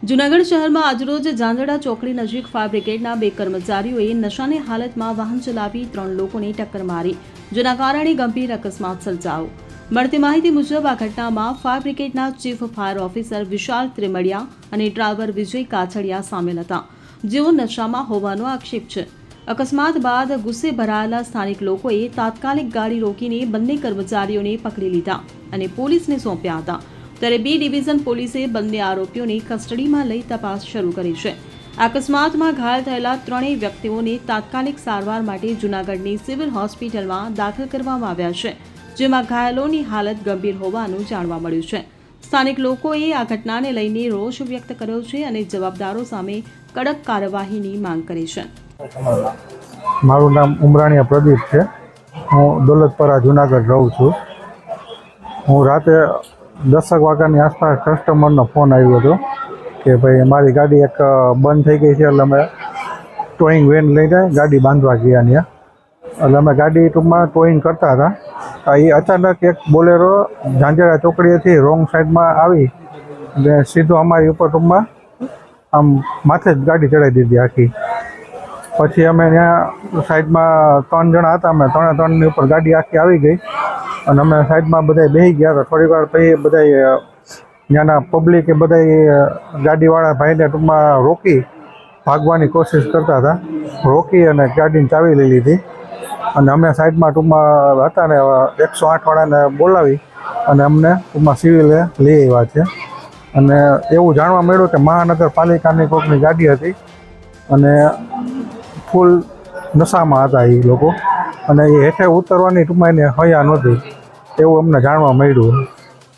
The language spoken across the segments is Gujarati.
જૂનાગઢ શહેરમાં આજરોજ ઝાંઝડા ચોકડી નજીક ફાયર બ્રિગેડના બે કર્મચારીઓએ નશાની હાલતમાં વાહન ચલાવી ત્રણ લોકોને ટક્કર મારી. જેના કારણે ગંભીર અકસ્માત સર્જાયો. મળતી માહિતી મુજબ આ ઘટનામાં fire બ્રિગેડના chief fire officer Vishal Trimadiya અને ડ્રાઈવર વિજય કાછડિયા સામેલ હતા. જેઓ નશામાં હોવાનો આક્ષેપ છે. અકસ્માત બાદ ગુસ્સે ભરાયેલા સ્થાનિક લોકોએ તાત્કાલિક ગાડી રોકીને બંને કર્મચારીઓને પકડી લીધા અને પોલીસને સોંપ્યા હતા. ત્યારે બી ડિવિઝન પોલીસે બંને આરોપીઓને કસ્ટડીમાં લઈ તપાસ શરૂ કરી છે. અકસ્માતમાં ઘાયલ થયેલા ત્રણેય વ્યક્તિઓને તાત્કાલિક સારવાર માટે જૂનાગઢની સિવિલ હોસ્પિટલમાં દાખલ કરવામાં આવ્યા છે, જેમાં ઘાયલોની હાલત ગંભીર હોવાનું જાણવા મળ્યું છે. સ્થાનિક લોકોએ આ ઘટનાને લઈને રોષ વ્યક્ત કર્યો છે અને જવાબદારો સામે કડક કાર્યવાહીની માંગ કરી છે. મારું નામ ઉમરાણીયા પ્રદીપ છે. હું દોલતપરા જુનાગઢ રહું છું. હું રાતે દસક વાગ્યાની આસપાસ કસ્ટમરનો ફોન આવ્યો હતો કે ભાઈ, મારી ગાડી એક બંધ થઈ ગઈ છે, એટલે અમે ટોઈંગ વેન લઈને ગાડી બાંધવા ગયા ત્યાં એટલે અમે ગાડી ટૂંકમાં ટોઈંગ કરતા હતા. એ અચાનક એક બોલેરો ઝાંઝરા ચોકડીએથી રોંગ સાઈડમાં આવી અને સીધો અમારી ઉપર ટૂંકમાં આમ માથે જ ગાડી ચડાવી દીધી આખી. પછી અમે ત્યાં સાઈડમાં ત્રણ જણા હતા, અમે ત્રણે ત્રણની ઉપર ગાડી આખી આવી ગઈ. અને અમે સાઈડમાં બધા બેસી ગયા હતા. થોડી વાર પછી બધા ત્યાંના પબ્લિકે બધા ગાડીવાળા ભાઈને ટૂંકમાં રોકી ભાગવાની કોશિશ કરતા હતા. રોકી અને ગાડીને ચાવી લઈ લીધી. અને અમે સાઈડમાં ટૂંકમાં હતા ને એકસો આઠવાળાને બોલાવી અને અમને ટૂંકમાં સિવિલે લઈ આવ્યા છે. અને એવું જાણવા મળ્યું કે મહાનગરપાલિકાની કોઈકની ગાડી હતી અને ફૂલ નશામાં હતા એ લોકો. અને એ હેઠે ઉતરવાની ટૂંકમાં એને હયા નહોતી. એવું અમને જાણવા મળ્યું.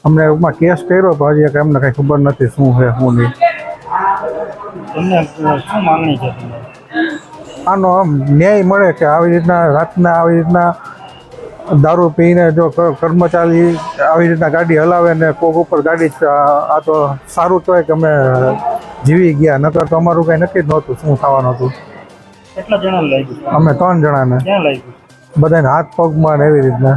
અમને એમાં કેસ કર્યો પણ હજી કંઈ અમને કંઈ ખબર નથી શું છે શું નહીં. તમને શું માંગણી છે? આનો આમ ન્યાય મળે કે આવી રીતના રાતના આવી રીતના દારૂ પીને જો કર્મચારી આવી રીતના ગાડી હલાવે ને કોક ઉપર ગાડી આ તો સારું કહેવાય કે અમે જીવી ગયા નકર તો અમારું કંઈ નક્કી જ નહોતું શું થવાનું હતું. કેટલા જણા લાગ્યું અમે ત્રણ જણાને. ક્યાં લાગ્યું બધાને હાથ પગમાં ને એવી રીતના.